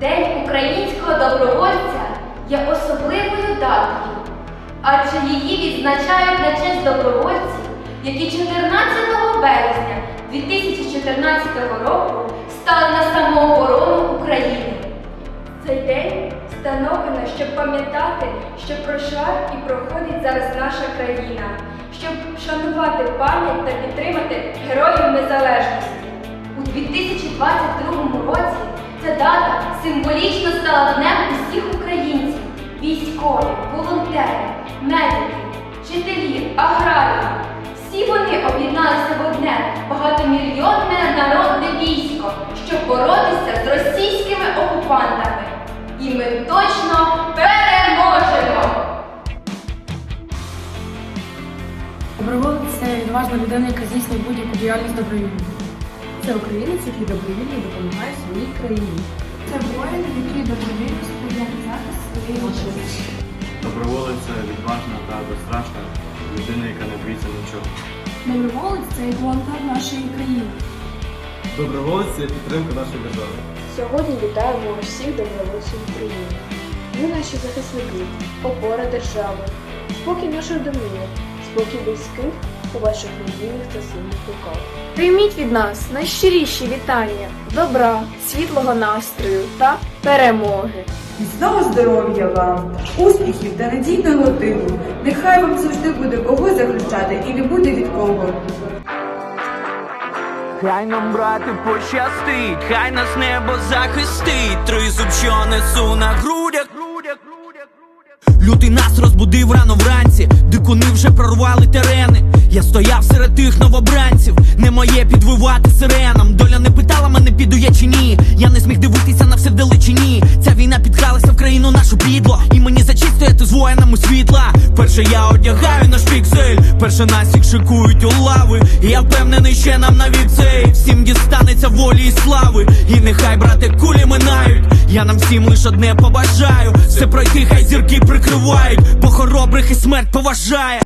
День українського добровольця є особливою датою, адже її відзначають на честь добровольців, які 14 березня 2014 року стали на самооборону України. Цей день встановлено, щоб пам'ятати, що пройшла і проходить зараз наша країна, щоб шанувати пам'ять та підтримати героїв незалежності. Символічно стала днем усіх українців, військові, волонтери, медики, вчителі, аграрії. Всі вони об'єдналися в одне багатомільйонне народне військо, щоб боротися з російськими окупантами. І ми точно переможемо! Доброволець це відважна людина, яка здійснює будь-яку діяльність добровільно. Це українець, який добровільно допомагає своїй країні. Це воїн, який добровільно сприяє захист своєї вітчизни. Доброволець це відважна та безстрашна людина, яка не боїться нічого. Доброволець це як волонтер нашої країни. Доброволець це підтримка нашої держави. Сьогодні вітаємо усіх добровольців України. Ви наші захисники, опора держави, спокій наших домівок, спокій близьких у ваших надійних та сильних руках. Прийміть від нас найщиріші вітання, добра, світлого настрою та перемоги. Міцного здоров'я вам, успіхів та надійного тилу. Нехай вам завжди буде кого захищати і не буде від кого. Хай нам, брати, пощастить, хай нас небо захистить, тризуб, що несу на грудях. Лютий нас розбудив рано вранці, дикуни вже прорвали терени. Я стояв серед тих новобранців, не моє підвивати сиренам. Доля не питала мене, піду я чи ні. Я не зміг дивитися на все вдалечині. Ця війна підкралася в країну нашу підло. І мені зачистояти з воїнами світла. Перше я одягаю наш піксель, перше нас їх шикують у лави. Я впевнений, ще нам навік цей всім дістанеться волі і слави. І нехай брати кулі. Я нам всім лиш одне побажаю. Все пройти, хай зірки прикривають, бо хоробрих і смерть поважає.